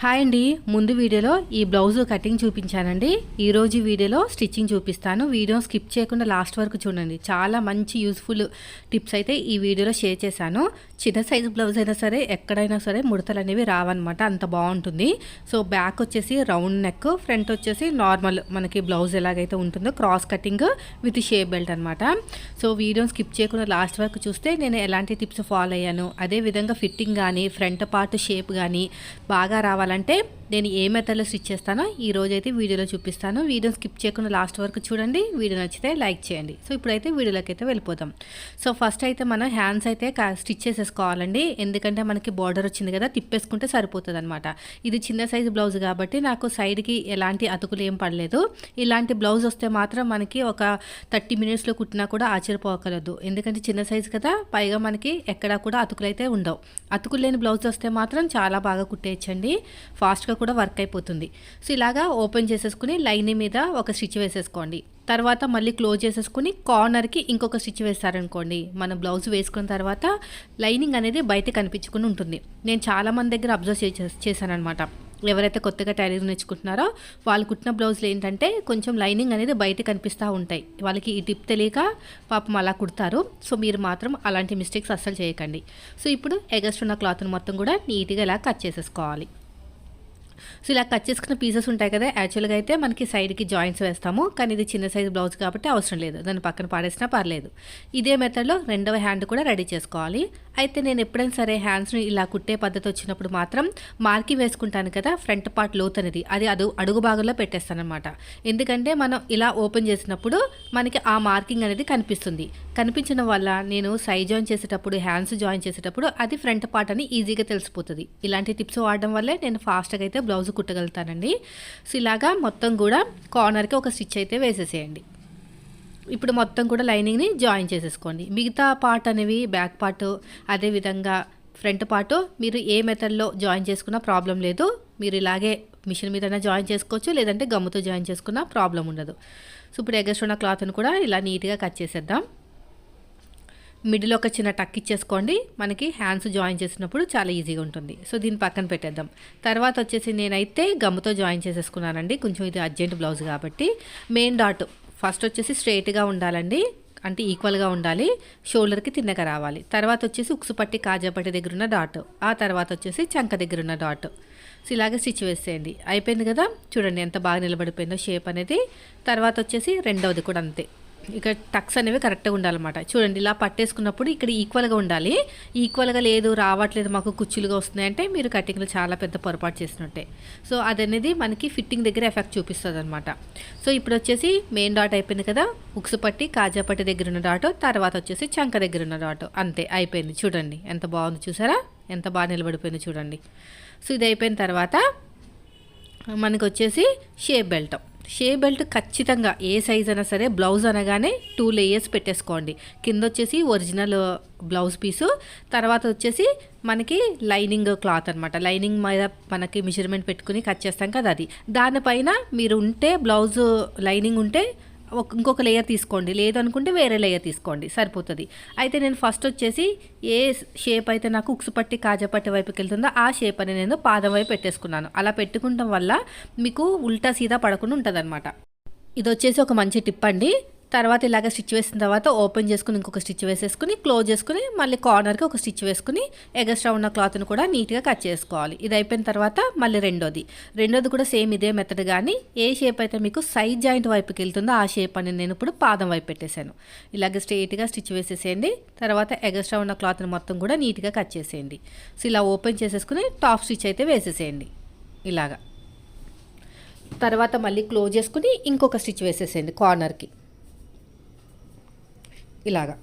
Hi అండి. ముందు వీడియోలో ఈ బ్లౌజ్ కటింగ్ చూపించానండి. ఈరోజు వీడియోలో స్టిచ్చింగ్ చూపిస్తాను. వీడియో స్కిప్ చేయకుండా లాస్ట్ వరకు చూడండి. చాలా మంచి యూస్ఫుల్ టిప్స్ అయితే ఈ వీడియోలో షేర్ చేశాను. చిన్న సైజు బ్లౌజ్ అయినా సరే ఎక్కడైనా సరే ముడతలు అనేవి రావన్నమాట. అంత బాగుంటుంది. సో బ్యాక్ వచ్చేసి రౌండ్ నెక్ ఫ్రంట్ వచ్చేసి నార్మల్ మనకి బ్లౌజ్ ఎలాగైతే ఉంటుందో cross cutting with shape belt అనమాట సో వీడియో స్కిప్ చేయకుండా లాస్ట్ వరకు చూస్తే నేను ఎలాంటి టిప్స్ ఫాలో అయ్యాను. అదే విధంగా ఫిట్టింగ్ కానీ ఫ్రంట్ పార్ట్ షేప్ కానీ బాగా రావాలి రావాలంటే నేను ఏ మెథడ్లో స్టిచ్ చేస్తానో ఈ రోజు అయితే వీడియోలో చూపిస్తాను. వీడియో స్కిప్ చేయకుండా లాస్ట్ వరకు చూడండి. వీడియో నచ్చితే లైక్ చేయండి. సో ఇప్పుడైతే వీడియోలోకి అయితే వెళ్ళిపోతాం సో ఫస్ట్ అయితే మనం హ్యాండ్స్ అయితే స్టిచ్ చేసేసుకోవాలండి. ఎందుకంటే మనకి బార్డర్ వచ్చింది కదా తిప్పేసుకుంటే సరిపోతుంది అనమాట ఇది చిన్న సైజు బ్లౌజ్ కాబట్టి నాకు సైడ్కి ఎలాంటి అతుకులు ఏం పడలేదు. ఇలాంటి బ్లౌజ్ వస్తే మాత్రం మనకి ఒక థర్టీ మినిట్స్లో కుట్టినా కూడా ఆశ్చర్యపోకలేదు. ఎందుకంటే చిన్న సైజు కదా పైగా మనకి ఎక్కడా కూడా అతుకులు అయితే ఉండవు. అతుకులు లేని బ్లౌజ్ వస్తే మాత్రం చాలా బాగా కుట్టేయచ్చండి. ఫాస్ట్గా కూడా వర్క్ అయిపోతుంది. సో ఇలాగా ఓపెన్ చేసేసుకుని లైన్ మీద ఒక స్టిచ్ వేసేసుకోండి. తర్వాత మళ్ళీ క్లోజ్ చేసేసుకుని కార్నర్కి ఇంకొక స్టిచ్ వేస్తారనుకోండి. మన బ్లౌజ్ వేసుకున్న తర్వాత లైనింగ్ అనేది బయట కనిపించుకుని ఉంటుంది. నేను చాలామంది దగ్గర అబ్జర్వ్ చే చేశానమాట ఎవరైతే కొత్తగా టైలరింగ్ నేర్చుకుంటున్నారో వాళ్ళు కుట్టిన బ్లౌజులు ఏంటంటే కొంచెం లైనింగ్ అనేది బయట కనిపిస్తూ ఉంటాయి. వాళ్ళకి ఈ టిప్ తెలియక పాపం అలా కుడతారు. సో మీరు మాత్రం అలాంటి మిస్టేక్స్ అస్సలు చేయకండి. సో ఇప్పుడు ఎగస్ట్ ఉన్న క్లాత్ని మొత్తం కూడా నీట్గా ఇలా కట్ చేసేసుకోవాలి. సో ఇలా కట్ చేసుకున్న పీసెస్ ఉంటాయి కదా యాక్చువల్గా అయితే మనకి సైడ్కి జాయింట్స్ వేస్తాము. కానీ ఇది చిన్న సైజ్ బ్లౌజ్ కాబట్టి అవసరం లేదు. దాన్ని పక్కన పాడేసినా పర్లేదు. ఇదే మెథడ్లో రెండవ హ్యాండ్ కూడా రెడీ చేసుకోవాలి. అయితే నేను ఎప్పుడైనా సరే హ్యాండ్స్ని ఇలా కుట్టే పద్ధతి వచ్చినప్పుడు మాత్రం మార్కింగ్ వేసుకుంటాను కదా ఫ్రంట్ పార్ట్ లోత్ అనేది అది అదు అడుగు భాగంలో పెట్టేస్తాను అనమాట ఎందుకంటే మనం ఇలా ఓపెన్ చేసినప్పుడు మనకి ఆ మార్కింగ్ అనేది కనిపిస్తుంది. కనిపించడం వల్ల నేను సై జాయిన్ చేసేటప్పుడు హ్యాండ్స్ జాయిన్ చేసేటప్పుడు అది ఫ్రంట్ పార్ట్ అని ఈజీగా తెలిసిపోతుంది. ఇలాంటి టిప్స్ వాడడం వల్లే నేను ఫాస్ట్గా అయితే బ్లౌజ్ కుట్టగలుగుతానండి. సో ఇలాగా మొత్తం కూడా కార్నర్కి ఒక స్టిచ్ అయితే వేసేసేయండి. ఇప్పుడు మొత్తం కూడా లైనింగ్ని జాయిన్ చేసేసుకోండి. మిగతా పార్ట్ అనేవి బ్యాక్ పార్ట్ అదేవిధంగా ఫ్రంట్ పార్ట్ మీరు ఏ మెథడ్లో జాయిన్ చేసుకున్నా ప్రాబ్లం లేదు. మీరు ఇలాగే మిషన్ మీద జాయిన్ చేసుకోవచ్చు లేదంటే గమ్ముతో జాయిన్ చేసుకున్నా ప్రాబ్లం ఉండదు. సో ఇప్పుడు ఎగస్ట్ ఉన్న క్లాత్ని కూడా ఇలా నీట్గా కట్ చేసేద్దాం. మిడిల్ ఒక చిన్న టక్ ఇచ్చేసుకోండి. మనకి హ్యాండ్స్ జాయిన్ చేసినప్పుడు చాలా ఈజీగా ఉంటుంది. సో దీన్ని పక్కన పెట్టేద్దాం. తర్వాత వచ్చేసి నేనైతే గమ్ముతో జాయిన్ చేసేసుకున్నానండి. కొంచెం ఇది అర్జెంట్ బ్లౌజ్ కాబట్టి. మెయిన్ డాట్ ఫస్ట్ వచ్చేసి స్ట్రైట్గా ఉండాలండి. అంటే ఈక్వల్గా ఉండాలి. షోల్డర్కి తిన్నగా రావాలి. తర్వాత వచ్చేసి ఉక్సుపట్టి కాజాపట్టి దగ్గర ఉన్న డాట్. ఆ తర్వాత వచ్చేసి చంక దగ్గర ఉన్న డాట్. సో ఇలాగే స్టిచ్ వేసేయండి. అయిపోయింది కదా? చూడండి ఎంత బాగా నిలబడిపోయిందో షేప్ అనేది. తర్వాత వచ్చేసి రెండవది కూడా అంతే. ఇక టక్స్ అనేవి కరెక్ట్గా ఉండాలన్నమాట. చూడండి ఇలా పట్టేసుకున్నప్పుడు ఇక్కడ ఈక్వల్గా ఉండాలి. ఈక్వల్గా లేదు రావట్లేదు మాకు కుచ్చులుగా వస్తున్నాయి అంటే మీరు కటింగ్లో చాలా పెద్ద పొరపాటు చేసినట్టే. సో అదనేది మనకి ఫిట్టింగ్ దగ్గర ఎఫెక్ట్ చూపిస్తుంది అనమాట సో ఇప్పుడు వచ్చేసి మెయిన్ డాట్ అయిపోయింది కదా ఉక్సు పట్టి కాజా పట్టి దగ్గర ఉన్న డాట్ తర్వాత వచ్చేసి చంక దగ్గర ఉన్న డాట్. అంతే అయిపోయింది. చూడండి ఎంత బాగుంది చూసారా? ఎంత బాగా నిలబడిపోయింది చూడండి. సో ఇది అయిపోయిన తర్వాత మనకు వచ్చేసి షేప్ బెల్ట్. షే బెల్ట్ ఖచ్చితంగా ఏ సైజ్ అయినా సరే బ్లౌజ్ అనగానే టూ లేయర్స్ పెట్టేసుకోండి. కింద వచ్చేసి ఒరిజినల్ బ్లౌజ్ పీసు తర్వాత వచ్చేసి మనకి లైనింగ్ క్లాత్ అనమాట లైనింగ్ మీద మనకి మెజర్మెంట్ పెట్టుకుని కట్ చేస్తాం కదా అది. దానిపైన మీరు ఉంటే బ్లౌజ్ లైనింగ్ ఉంటే ఇంకొక లేయర్ తీసుకోండి. లేదనుకుంటే వేరే లేయర్ తీసుకోండి. సరిపోతుంది. అయితే నేను ఫస్ట్ వచ్చేసి ఏ షేప్ అయితే నాకు ఉక్సు పట్టి కాజపట్టి వైపుకి వెళ్తుందో ఆ షేప్ అని నేను పాదం వైపు పెట్టేసుకున్నాను. అలా పెట్టుకుంటాం వల్ల మీకు ఉల్టా సీదా పడకుండా ఉంటుంది ఇది వచ్చేసి ఒక మంచి టిప్ అండి. తర్వాత ఇలాగ స్టిచ్ వేసిన తర్వాత ఓపెన్ చేసుకుని ఇంకొక స్టిచ్ వేసేసుకుని క్లోజ్ చేసుకుని మళ్ళీ కార్నర్కి ఒక స్టిచ్ వేసుకుని ఎగస్ట్రా ఉన్న క్లాత్ని కూడా నీట్గా కట్ చేసుకోవాలి. ఇది అయిపోయిన తర్వాత మళ్ళీ రెండోది. రెండోది కూడా సేమ్ ఇదే మెథడ్ కానీ ఏ షేప్ అయితే మీకు సైడ్ జాయింట్ వైపుకి వెళ్తుందో ఆ షేప్ అని నేను ఇప్పుడు పాదం వైపు పెట్టేశాను. ఇలాగ స్ట్రేట్గా స్టిచ్ వేసేసేయండి. తర్వాత ఎగస్ట్రా ఉన్న క్లాత్ని మొత్తం కూడా నీట్గా కట్ చేసేయండి. సో ఇలా ఓపెన్ చేసేసుకుని టాప్ స్టిచ్ అయితే వేసేసేయండి. ఇలాగా. తర్వాత మళ్ళీ క్లోజ్ చేసుకుని ఇంకొక స్టిచ్ వేసేసేయండి కార్నర్కి. ఇలాగా.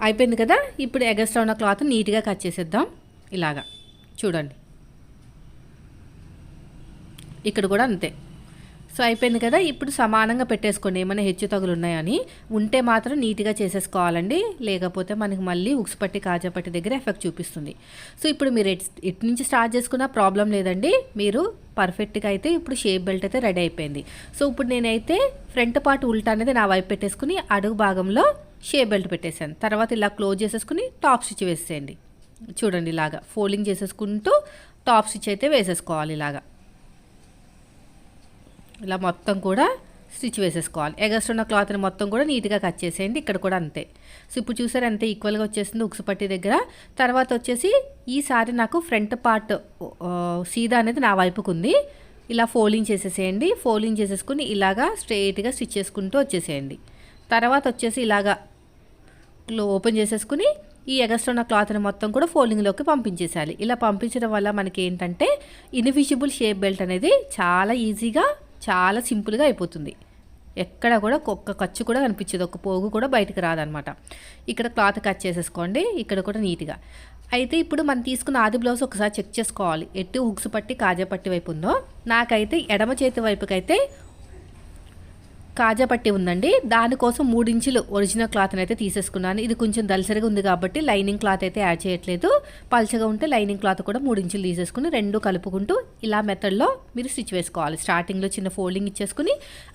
అయిపోయింది కదా? ఇప్పుడు ఎగస్ట్రా ఉన్న క్లాత్ నీట్గా కట్ చేసేద్దాం. ఇలాగా. చూడండి. ఇక్కడ కూడా అంతే. సో అయిపోయింది కదా ఇప్పుడు సమానంగా పెట్టేసుకోండి. ఏమైనా హెచ్చు తగులు ఉన్నాయని. ఉంటే మాత్రం నీట్గా చేసేసుకోవాలండి. లేకపోతే మనకి మళ్ళీ ఉక్స్ పట్టి కాజాపట్టి దగ్గర ఎఫెక్ట్ చూపిస్తుంది. సో ఇప్పుడు మీరు ఎటు నుంచి స్టార్ట్ చేసుకున్న ప్రాబ్లం లేదండి. మీరు పర్ఫెక్ట్గా అయితే ఇప్పుడు షేప్ బెల్ట్ అయితే రెడీ అయిపోయింది. సో ఇప్పుడు నేనైతే ఫ్రంట్ పార్ట్ ఉల్టా అనేది నా వైపు పెట్టేసుకుని అడుగు భాగంలో షేప్ బెల్ట్ పెట్టేశాను. తర్వాత ఇలా క్లోజ్ చేసేసుకుని టాప్ స్టిచ్ వేసేయండి. చూడండి ఇలాగా ఫోల్డింగ్ చేసేసుకుంటూ టాప్ స్టిచ్ అయితే వేసేసుకోవాలి ఇలాగా. ఇలా మొత్తం కూడా స్టిచ్ వేసేసుకోవాలి. ఎగస్ట్ ఉన్న క్లాత్ని మొత్తం కూడా నీట్గా కట్ చేసేయండి. ఇక్కడ కూడా అంతే. సో ఇప్పుడు చూసారు అంతే ఈక్వల్గా వచ్చేసింది ఉక్సు పట్టి దగ్గర. తర్వాత వచ్చేసి ఈసారి నాకు ఫ్రంట్ పార్ట్ సీదా అనేది నా వైపుకు ఉంది ఇలా ఫోల్డింగ్ చేసేసేయండి. ఫోల్డింగ్ చేసేసుకుని ఇలాగా స్ట్రైట్గా స్టిచ్ చేసుకుంటూ వచ్చేసేయండి. తర్వాత వచ్చేసి ఇలాగా ఓపెన్ చేసేసుకుని ఈ ఎగస్ట్ ఉన్న క్లాత్ని మొత్తం కూడా ఫోల్డింగ్లోకి పంపించేసేయాలి. ఇలా పంపించడం వల్ల మనకి ఏంటంటే ఇన్విజిబుల్ షేప్ బెల్ట్ అనేది చాలా ఈజీగా చాలా సింపుల్గా అయిపోతుంది. ఎక్కడ కూడా ఒక్క ఖర్చు కూడా కనిపించదు. ఒక్క పోగు కూడా బయటకు రాదనమాట. ఇక్కడ క్లాత్ కట్ చేసేసుకోండి. ఇక్కడ కూడా నీట్గా. అయితే ఇప్పుడు మనం తీసుకున్న ఆది బ్లౌజ్ ఒకసారి చెక్ చేసుకోవాలి. ఎటు హుక్స్ పట్టి కాజా పట్టి వైపు ఉందో. నాకైతే ఎడమ చేతి వైపుకైతే కాజా పట్టి ఉందండి. దానికోసం మూడించులు ఒరిజినల్ క్లాత్ అయితే తీసేసుకున్నాను. ఇది కొంచెం దలసరిగా ఉంది కాబట్టి లైనింగ్ క్లాత్ అయితే యాడ్ చేయట్లేదు. పల్చగా ఉంటే లైనింగ్ క్లాత్ కూడా మూడించులు తీసేసుకుని రెండు కలుపుకుంటూ ఇలా మెథడ్లో మీరు స్టిచ్ వేసుకోవాలి. స్టార్టింగ్లో చిన్న ఫోల్డింగ్ ఇచ్చేసుకుని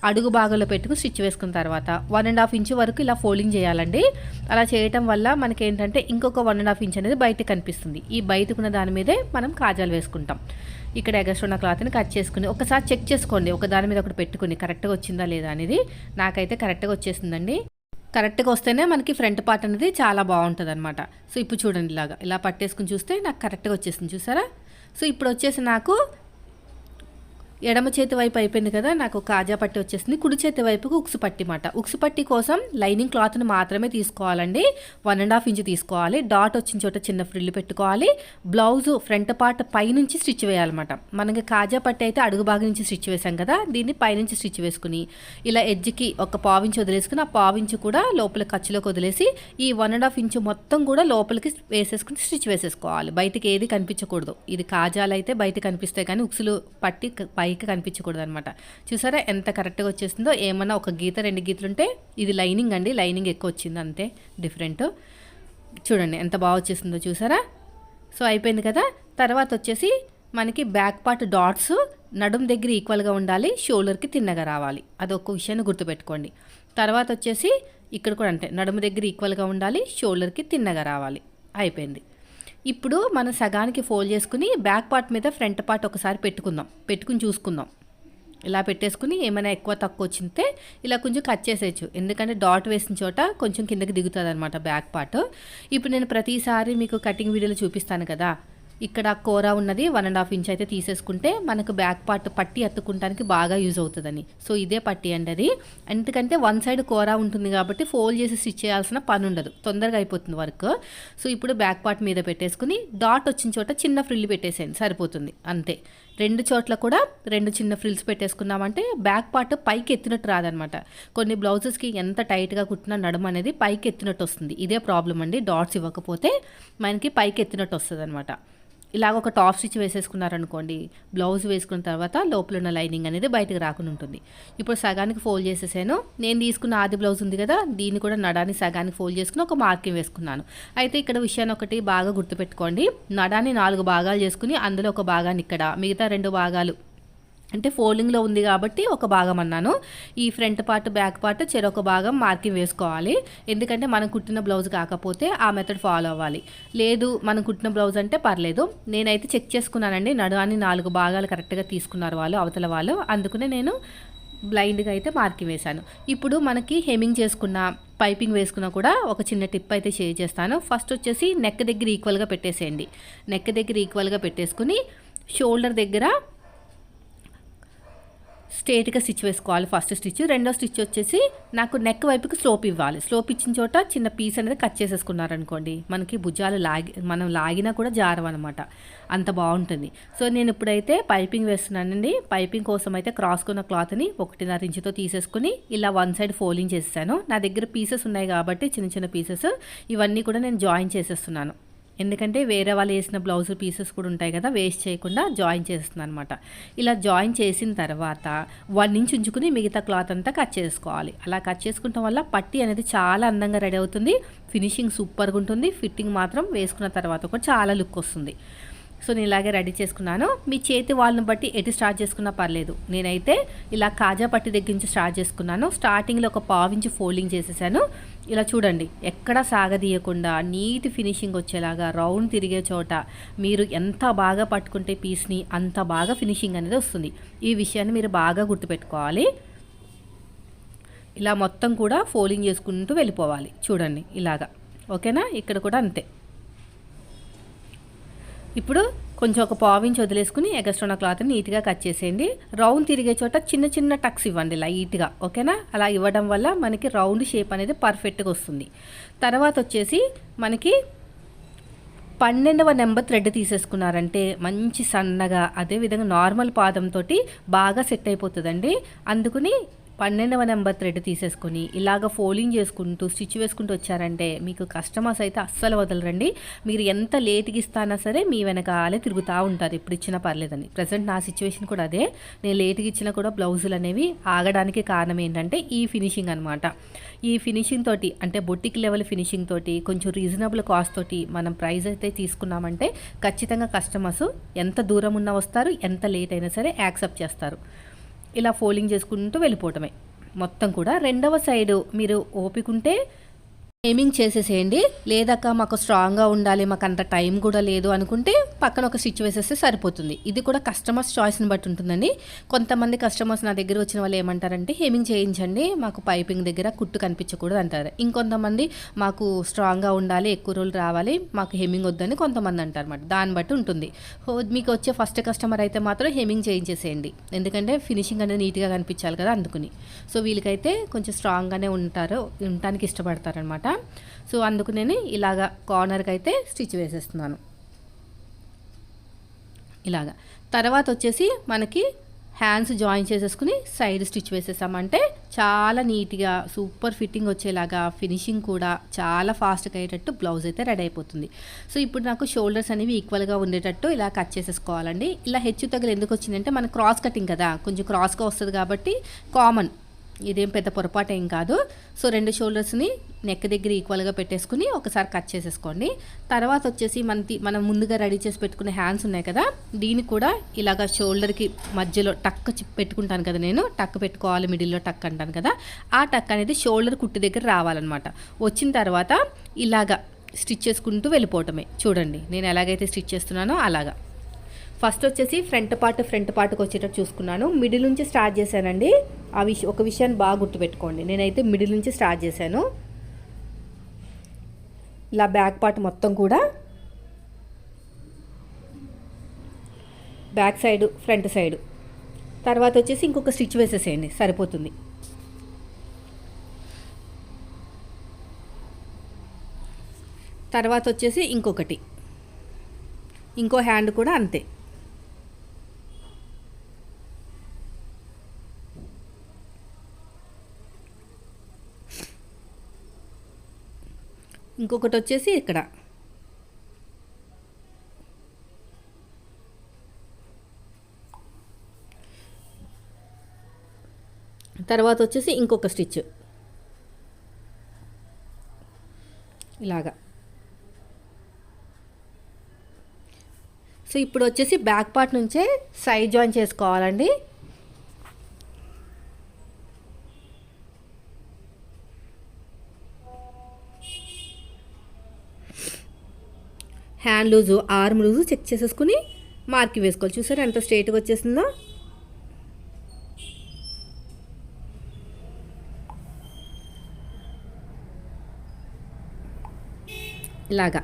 అడుగు భాగంలో పెట్టుకుని స్టిచ్ వేసుకున్న తర్వాత వన్ అండ్ హాఫ్ ఇంచ్ వరకు ఇలా ఫోల్డింగ్ చేయాలండి. అలా చేయటం వల్ల మనకి ఏంటంటే ఇంకొక వన్ అండ్ హాఫ్ ఇంచ్ అనేది బయట కనిపిస్తుంది. ఈ బయటకున్న దాని మీదే మనం కాజాలు వేసుకుంటాం. ఇక్కడ ఎగస్ట్ ఉన్న క్లాత్ని కట్ చేసుకుని ఒకసారి చెక్ చేసుకోండి. ఒక దాని మీద ఒకటి పెట్టుకుని కరెక్ట్గా వచ్చిందా లేదా అనేది నాకైతే కరెక్ట్గా వచ్చేసిందండి. కరెక్ట్గా వస్తేనే మనకి ఫ్రంట్ పార్ట్ అనేది చాలా బాగుంటుంది అనమాట సో ఇప్పుడు చూడండి ఇలాగా. ఇలా పట్టేసుకుని చూస్తే నాకు కరెక్ట్గా వచ్చేసింది. చూసారా? సో ఇప్పుడు వచ్చేసి నాకు ఎడమ చేతి వైపు అయిపోయింది కదా నాకు కాజా పట్టి వచ్చేసింది. కుడి చేతి వైపుకు ఉక్సు పట్టి మాట. ఉక్సు పట్టి కోసం లైనింగ్ క్లాత్ని మాత్రమే తీసుకోవాలండి. వన్ అండ్ హాఫ్ ఇంచ్ తీసుకోవాలి. డాట్ వచ్చిన చోట చిన్న ఫ్రిల్ పెట్టుకోవాలి. బ్లౌజ్ ఫ్రంట్ పార్ట్ పైనుంచి స్టిచ్ వేయాలన్నమాట. మనకి కాజా పట్టి అయితే అడుగు భాగం నుంచి స్టిచ్ వేసాం కదా దీన్ని పైనుంచి స్టిచ్ వేసుకుని ఇలా ఎడ్జ్కి ఒక పావించి వదిలేసుకుని ఆ పావించి కూడా లోపల ఖర్చులోకి వదిలేసి ఈ వన్ అండ్ హాఫ్ ఇంచ్ మొత్తం కూడా లోపలికి వేసేసుకుని స్టిచ్ వేసేసుకోవాలి. బయటికి ఏది కనిపించకూడదు. ఇది కాజాలు అయితే బయట కనిపిస్తాయి కానీ ఉక్సులు పట్టి పైకి కనిపించకూడదు అనమాట చూసారా ఎంత కరెక్ట్గా వచ్చేసిందో? ఏమన్నా ఒక గీత రెండు గీతలు ఉంటే ఇది లైనింగ్ అండి లైనింగ్ ఎక్కువ వచ్చింది అంతే డిఫరెంట్ చూడండి ఎంత బాగా వచ్చేసిందో చూసారా? సో అయిపోయింది కదా? తర్వాత వచ్చేసి మనకి బ్యాక్ పార్ట్ డాట్స్ నడుం దగ్గర ఈక్వల్గా ఉండాలి షోల్డర్కి తిన్నగా రావాలి. అది ఒక విషయాన్ని గుర్తుపెట్టుకోండి. తర్వాత వచ్చేసి ఇక్కడ కూడా అంటే నడుము దగ్గర ఈక్వల్గా ఉండాలి షోల్డర్కి తిన్నగా రావాలి. అయిపోయింది. ఇప్పుడు మనం సగానికి ఫోల్డ్ చేసుకుని బ్యాక్ పార్ట్ మీద ఫ్రంట్ పార్ట్ ఒకసారి పెట్టుకుందాం. పెట్టుకుని చూసుకుందాం. ఇలా పెట్టేసుకుని ఏమైనా ఎక్కువ తక్కువ వచ్చింటే ఇలా కొంచెం కట్ చేసేయచ్చు. ఎందుకంటే డాట్ వేసిన చోట కొంచెం కిందకి దిగుతుంది అనమాట బ్యాక్ పార్ట్. ఇప్పుడు నేను ప్రతిసారి మీకు కటింగ్ వీడియోలో చూపిస్తాను కదా. ఇక్కడ కూర ఉన్నది వన్ అండ్ హాఫ్ ఇంచ్ అయితే తీసేసుకుంటే మనకు బ్యాక్ పార్ట్ పట్టి అత్తుకుంటానికి బాగా యూజ్ అవుతుందని. సో ఇదే పట్టి అండి అది ఎందుకంటే వన్ సైడ్ కూర ఉంటుంది కాబట్టి ఫోల్డ్ చేసి స్టిచ్ చేయాల్సిన పని ఉండదు. తొందరగా అయిపోతుంది వర్క్ సో ఇప్పుడు బ్యాక్ పార్ట్ మీద పెట్టేసుకుని డాట్ వచ్చిన చోట చిన్న ఫ్రిల్ పెట్టేసేయండి. సరిపోతుంది. అంతే. రెండు చోట్ల కూడా రెండు చిన్న ఫ్రిల్స్ పెట్టేసుకున్నామంటే బ్యాక్ పార్ట్ పైకి ఎత్తినట్టు రాదనమాట కొన్ని బ్లౌజెస్కి ఎంత టైట్గా కుట్టినా నడుము అనేది పైకి ఎత్తినట్టు వస్తుంది. ఇదే ప్రాబ్లం అండి. డాట్స్ ఇవ్వకపోతే మనకి పైకి ఎత్తినట్టు వస్తుంది అనమాట ఇలాగ ఒక టాప్ స్టిచ్ వేసేసుకున్నారనుకోండి బ్లౌజ్ వేసుకున్న తర్వాత లోపల ఉన్న లైనింగ్ అనేది బయటకు రాకుండా ఉంటుంది. ఇప్పుడు సగానికి ఫోల్డ్ చేసేసాను. నేను తీసుకున్న ఆది బ్లౌజ్ ఉంది కదా దీన్ని కూడా నడాన్ని సగానికి ఫోల్డ్ చేసుకుని ఒక మార్కింగ్ వేసుకున్నాను. అయితే ఇక్కడ విషయాన్ని ఒకటి బాగా గుర్తుపెట్టుకోండి. నడాన్ని నాలుగు భాగాలు చేసుకుని అందులో ఒక భాగాన్ని ఇక్కడ మిగతా రెండు భాగాలు అంటే ఫోల్డింగ్లో ఉంది కాబట్టి ఒక భాగం అన్నాను. ఈ ఫ్రంట్ పార్ట్ బ్యాక్ పార్ట్ చెరొక భాగం మార్కింగ్ వేసుకోవాలి. ఎందుకంటే మనం కుట్టిన బ్లౌజ్ కాకపోతే ఆ మెథడ్ ఫాలో అవ్వాలి. లేదు మనం కుట్టిన బ్లౌజ్ అంటే పర్లేదు. నేనైతే చెక్ చేసుకున్నానండి. నడువాన్ని నాలుగు భాగాలు కరెక్ట్గా తీసుకున్నారు వాళ్ళు అవతల వాళ్ళు. అందుకనే నేను బ్లైండ్గా అయితే మార్కింగ్ వేశాను. ఇప్పుడు మనకి హెమింగ్ చేసుకున్న పైపింగ్ వేసుకున్నా కూడా ఒక చిన్న టిప్ అయితే షేర్ చేస్తాను. ఫస్ట్ వచ్చేసి నెక్ దగ్గర ఈక్వల్గా పెట్టేసేయండి. నెక్ దగ్గర ఈక్వల్గా పెట్టేసుకుని షోల్డర్ దగ్గర స్ట్రేట్గా స్టిచ్ వేసుకోవాలి. First stitch. రెండో స్టిచ్ వచ్చేసి నాకు నెక్ వైపుకి స్లోప్ ఇవ్వాలి. స్లోప్ ఇచ్చిన చోట చిన్న పీస్ అనేది కట్ చేసేసుకున్నారనుకోండి మనకి భుజాలు లాగి మనం లాగినా కూడా జారవన్నమాట. అంత బాగుంటుంది. సో నేను ఇప్పుడైతే పైపింగ్ వేస్తున్నానండి. పైపింగ్ కోసం అయితే క్రాస్కున్న క్లాత్ని ఒకటిన్నర ఇంచుతో తీసేసుకుని ఇలా వన్ సైడ్ ఫోల్డింగ్ చేసేసాను. నా దగ్గర పీసెస్ ఉన్నాయి కాబట్టి చిన్న చిన్న పీసెస్. ఇవన్నీ కూడా నేను జాయిన్ చేసేస్తున్నాను. ఎందుకంటే వేరే వాళ్ళు వేసిన బ్లౌజ్ పీసెస్ కూడా ఉంటాయి కదా వేస్ట్ చేయకుండా జాయిన్ చేస్తున్నాను అనమాట ఇలా జాయిన్ చేసిన తర్వాత వన్ ఇంచ్ ఉంచుకుని మిగతా క్లాత్ అంతా కట్ చేసుకోవాలి. అలా కట్ చేసుకుంటాం వల్ల పట్టి అనేది చాలా అందంగా రెడీ అవుతుంది. ఫినిషింగ్ సూపర్గా ఉంటుంది. ఫిట్టింగ్ మాత్రం వేసుకున్న తర్వాత కూడా చాలా లుక్ వస్తుంది. సో నేను ఇలాగే రెడీ చేసుకున్నాను. మీ చేతి వాళ్ళని బట్టి ఎటు స్టార్ట్ చేసుకున్నా పర్లేదు. నేనైతే ఇలా కాజా పట్టి దగ్గర నుంచి స్టార్ట్ చేసుకున్నాను. స్టార్టింగ్లో ఒక పావించి ఫోల్డింగ్ చేసేసాను. ఇలా చూడండి ఎక్కడ సాగదీయకుండా నీట్ ఫినిషింగ్ వచ్చేలాగా రౌండ్ తిరిగే చోట మీరు ఎంత బాగా పట్టుకుంటే పీస్ని అంత బాగా ఫినిషింగ్ అనేది వస్తుంది. ఈ విషయాన్ని మీరు బాగా గుర్తుపెట్టుకోవాలి. ఇలా మొత్తం కూడా ఫోల్డింగ్ చేసుకుంటూ వెళ్ళిపోవాలి. చూడండి ఇలాగా. ఓకేనా? ఇక్కడ కూడా అంతే. ఇప్పుడు కొంచెం ఒక పావించి వదిలేసుకుని ఎగస్ట్రా క్లాత్ని నీట్గా కట్ చేసేయండి. రౌండ్ తిరిగే చోట చిన్న చిన్న టక్స్ ఇవ్వండి లైట్గా. ఓకేనా? అలా ఇవ్వడం వల్ల మనకి రౌండ్ షేప్ అనేది పర్ఫెక్ట్గా వస్తుంది. తర్వాత వచ్చేసి మనకి పన్నెండవ నెంబర్ థ్రెడ్ తీసేసుకున్నారంటే మంచి సన్నగా అదేవిధంగా నార్మల్ పాదంతో బాగా సెట్ అయిపోతుందండి. అందుకని పన్నెండవ నెంబర్ థ్రెడ్ తీసేసుకొని ఇలాగ ఫోల్డింగ్ చేసుకుంటూ స్టిచ్ వేసుకుంటూ వచ్చారంటే మీకు కస్టమర్స్ అయితే అస్సలు వదలరండి. మీరు ఎంత లేట్కి ఇస్తానా సరే మీ వెనకాలే తిరుగుతూ ఉంటారు. ఇప్పుడు ఇచ్చినా పర్లేదని. ప్రజెంట్ నా సిచ్యువేషన్ కూడా అదే. నేను లేట్కి ఇచ్చినా కూడా బ్లౌజులు అనేవి ఆగడానికి కారణం ఏంటంటే ఈ ఫినిషింగ్ అనమాట ఈ ఫినిషింగ్ తోటి అంటే బొట్టిక్ లెవెల్ ఫినిషింగ్ తోటి కొంచెం రీజనబుల్ కాస్ట్ తోటి మనం ప్రైస్ అయితే తీసుకున్నామంటే ఖచ్చితంగా కస్టమర్స్ ఎంత దూరం ఉన్నా వస్తారు ఎంత లేట్ అయినా సరే యాక్సెప్ట్ చేస్తారు. ఇలా ఫోల్డింగ్ చేసుకుంటూ వెళ్ళిపోవటమే. మొత్తం కూడా రెండవ సైడు మీరు ఓపిక ఉంటే ఎయిమింగ్ చేసేసేయండి. లేదక్క మాకు స్ట్రాంగ్గా ఉండాలి మాకు అంత టైం కూడా లేదు అనుకుంటే పక్కన ఒక స్టిచ్ వేసేస్తే సరిపోతుంది. ఇది కూడా కస్టమర్స్ చాయిస్ని బట్టి ఉంటుందండి. కొంతమంది కస్టమర్స్ నా దగ్గర వచ్చిన వాళ్ళు ఏమంటారంటే హేమింగ్ చేయించండి మాకు పైపింగ్ దగ్గర కుట్టు కనిపించకూడదు అంటారు. ఇంకొంతమంది మాకు స్ట్రాంగ్గా ఉండాలి ఎక్కువ రోజులు రావాలి మాకు హెమింగ్ వద్దని కొంతమంది అంటారు అనమాట దాన్ని బట్టి ఉంటుంది. మీకు వచ్చే ఫస్ట్ కస్టమర్ అయితే మాత్రం హెమింగ్ చేయించేసేయండి. ఎందుకంటే ఫినిషింగ్ అనేది నీట్గా కనిపించాలి కదా అందుకుని. సో వీళ్ళకైతే కొంచెం స్ట్రాంగ్గానే ఉంటారు ఉండటానికి ఇష్టపడతారనమాట సో అందుకు నేను ఇలాగ కార్నర్కి అయితే స్టిచ్ వేసేస్తున్నాను. ఇలాగా. తర్వాత వచ్చేసి మనకి హ్యాండ్స్ జాయిన్ చేసేసుకుని సైడ్ స్టిచ్ వేసేసామంటే చాలా నీట్గా సూపర్ ఫిట్టింగ్ వచ్చేలాగా ఫినిషింగ్ కూడా చాలా ఫాస్ట్గా అయ్యేటట్టు బ్లౌజ్ అయితే రెడీ అయిపోతుంది. సో ఇప్పుడు నాకు షోల్డర్స్ అనేవి ఈక్వల్గా ఉండేటట్టు ఇలా కట్ చేసేసుకోవాలండి. ఇలా హెచ్చు తగ్గలు ఎందుకు వచ్చిందంటే మన క్రాస్ కటింగ్ కదా కొంచెం క్రాస్గా వస్తుంది కాబట్టి కామన్. ఇదేం పెద్ద పొరపాటు ఏం కాదు. సో రెండు షోల్డర్స్ని నెక్ దగ్గర ఈక్వల్గా పెట్టేసుకుని ఒకసారి కట్ చేసేసుకోండి. తర్వాత వచ్చేసి మనకి మనం ముందుగా రెడీ చేసి పెట్టుకునే హ్యాండ్స్ ఉన్నాయి కదా దీన్ని కూడా ఇలాగ షోల్డర్కి మధ్యలో టక్ పెట్టుకుంటాను కదా నేను టక్ పెట్టుకోవాలి మిడిల్లో టక్ అంటాను కదా ఆ టక్ అనేది షోల్డర్ కుట్టి దగ్గర రావాలన్నమాట. వచ్చిన తర్వాత ఇలాగ స్టిచ్ చేసుకుంటూ వెళ్ళిపోవటమే. చూడండి నేను ఎలాగైతే స్టిచ్ చేస్తున్నానో అలాగా. ఫస్ట్ వచ్చేసి ఫ్రంట్ పార్ట్ ఫ్రంట్ పార్ట్కి వచ్చేటట్టు చూసుకున్నాను. మిడిల్ నుంచి స్టార్ట్ చేశానండి. ఆ విష ఒక విషయాన్ని బాగా గుర్తుపెట్టుకోండి. నేనైతే మిడిల్ నుంచి స్టార్ట్ చేశాను. ఇలా బ్యాక్ పార్ట్ మొత్తం కూడా. Back side front side. తర్వాత వచ్చేసి ఇంకొక స్టిచ్ వేసేసేయండి. సరిపోతుంది. తర్వాత వచ్చేసి ఇంకొకటి. ఇంకో హ్యాండ్ కూడా అంతే. ఇంకొకటి వచ్చేసి ఇక్కడ. తర్వాత వచ్చేసి ఇంకొక స్టిచ్. ఇలాగా. సో ఇప్పుడు వచ్చేసి బ్యాక్ పార్ట్ నుంచే సైడ్ జాయిన్ చేసుకోవాలండి. Hand loose arm loose check చేసేసుకుని మార్కింగ్ వేసుకోవాలి. చూసారా ఎంత స్ట్రైట్గా వచ్చేసిందో ఇలాగా.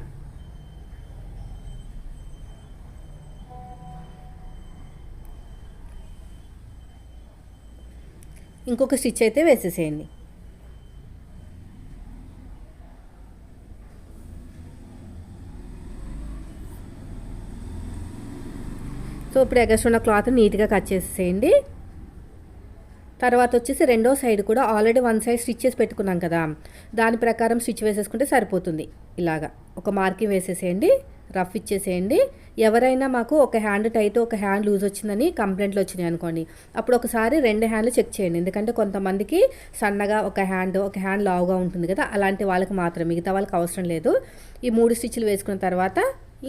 ఇంకొక స్టిచ్ అయితే వేసేసేయండి. ఇప్పుడు ఎగస్ట్ ఉన్న క్లాత్ నీట్గా కట్ చేసేసేయండి. తర్వాత వచ్చేసి రెండో సైడ్ కూడా ఆల్రెడీ వన్ సైడ్ స్టిచ్ చేసి పెట్టుకున్నాం కదా. దాని ప్రకారం స్టిచ్ వేసేసుకుంటే సరిపోతుంది. ఇలాగా ఒక మార్కింగ్ వేసేసేయండి. రఫ్ ఇచ్చేసేయండి. ఎవరైనా మాకు ఒక హ్యాండ్ టైట్ ఒక హ్యాండ్ లూజ్ వచ్చిందని కంప్లైంట్లు వచ్చినాయి అనుకోండి అప్పుడు ఒకసారి రెండు హ్యాండ్లు చెక్ చేయండి. ఎందుకంటే కొంతమందికి సన్నగా ఒక హ్యాండ్ ఒక హ్యాండ్ లావుగా ఉంటుంది కదా అలాంటి వాళ్ళకి మాత్రం మిగతా వాళ్ళకి అవసరం లేదు. ఈ మూడు స్టిచ్లు వేసుకున్న తర్వాత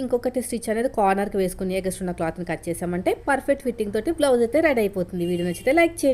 ఇంకొకటి స్టిచ్ అనేది కార్నర్కి వేసుకుని ఎగస్ట్ ఉన్న క్లాత్ని కట్ చేసామంటే పర్ఫెక్ట్ ఫిట్టింగ్ తోటి బ్లౌజ్ అయితే రెడీ అయిపోతుంది. వీడియో నచ్చితే లైక్ చేయండి.